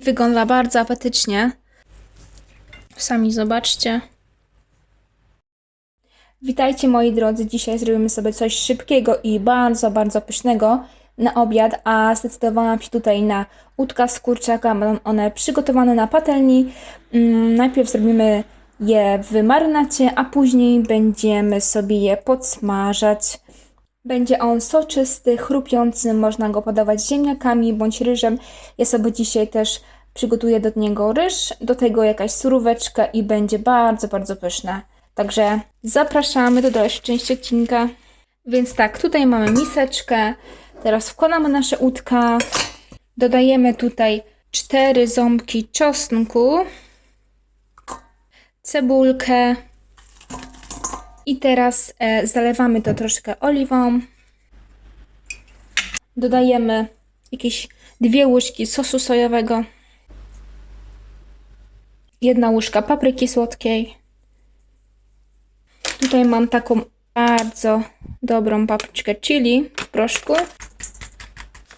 Wygląda bardzo apetycznie. Sami zobaczcie. Witajcie moi drodzy, dzisiaj zrobimy sobie coś szybkiego i bardzo, bardzo pysznego na obiad, a zdecydowałam się tutaj na łódka z kurczaka, będą one przygotowane na patelni. Mm, Najpierw zrobimy je w marynacie, a później będziemy sobie je podsmażać. Będzie on soczysty, chrupiący, można go podawać z ziemniakami bądź ryżem. Ja sobie dzisiaj też przygotuję do niego ryż, do tego jakaś suróweczka i będzie bardzo, bardzo pyszne. Także zapraszamy do dalszej części odcinka. Więc tak, tutaj mamy miseczkę. Teraz wkładamy nasze łódka. Dodajemy tutaj cztery ząbki czosnku, cebulkę i teraz e, zalewamy to troszkę oliwą. Dodajemy jakieś dwie łyżki sosu sojowego, jedna łyżka papryki słodkiej. Tutaj mam taką bardzo dobrą papryczkę chili w proszku.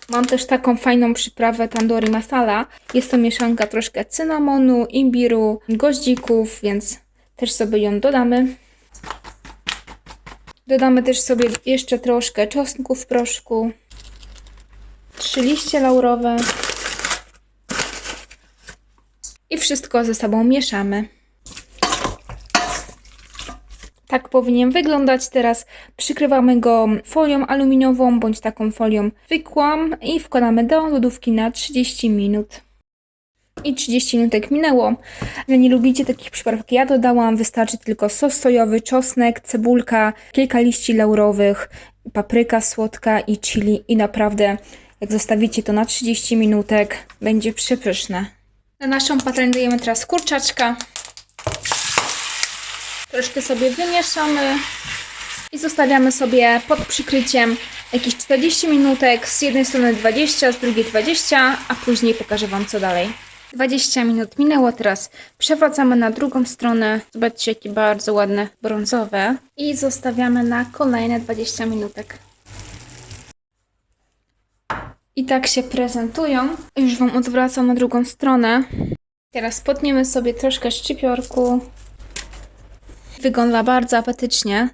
Mam też taką fajną przyprawę tandoori masala. Jest to mieszanka troszkę cynamonu, imbiru, goździków, więc też sobie ją dodamy. Dodamy też sobie jeszcze troszkę czosnku w proszku. Trzy liście laurowe. I wszystko ze sobą mieszamy. Tak powinien wyglądać. Teraz przykrywamy go folią aluminiową bądź taką folią zwykłą i wkładamy do lodówki na 30 minut. I 30 minutek minęło. Ale nie lubicie takich przyprawek, ja dodałam, wystarczy tylko sos sojowy, czosnek, cebulka, kilka liści laurowych, papryka słodka i chili i naprawdę jak zostawicie to na 30 minutek, będzie przepyszne. Na naszą patelnię dajemy teraz kurczaczka. Troszkę sobie wymieszamy i zostawiamy sobie pod przykryciem jakieś 40 minutek, z jednej strony 20, z drugiej 20, a później pokażę Wam co dalej. 20 minut minęło, teraz przewracamy na drugą stronę. Zobaczcie, jakie bardzo ładne, brązowe. I zostawiamy na kolejne 20 minutek. I tak się prezentują. Już Wam odwracam na drugą stronę. Teraz potniemy sobie troszkę szczypiorku. Wygląda bardzo apetycznie.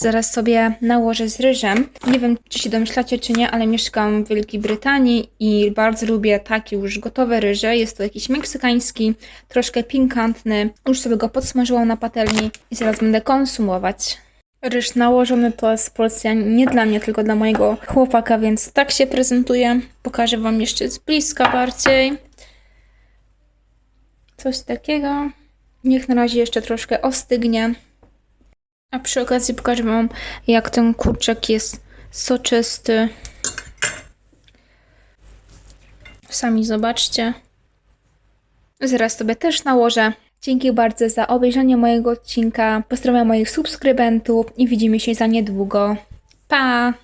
Zaraz sobie nałożę z ryżem. Nie wiem, czy się domyślacie, czy nie, ale mieszkam w Wielkiej Brytanii i bardzo lubię takie już gotowe ryże. Jest to jakiś meksykański, troszkę pikantny. Już sobie go podsmażyłam na patelni i zaraz będę konsumować. Ryż nałożony to jest porcja nie dla mnie, tylko dla mojego chłopaka, więc tak się prezentuje. Pokażę Wam jeszcze z bliska bardziej. Coś takiego. Niech na razie jeszcze troszkę ostygnie. A przy okazji pokażę Wam, jak ten kurczak jest soczysty. Sami zobaczcie. Zaraz sobie też nałożę. Dzięki bardzo za obejrzenie mojego odcinka. Pozdrawiam moich subskrybentów i widzimy się za niedługo. Pa!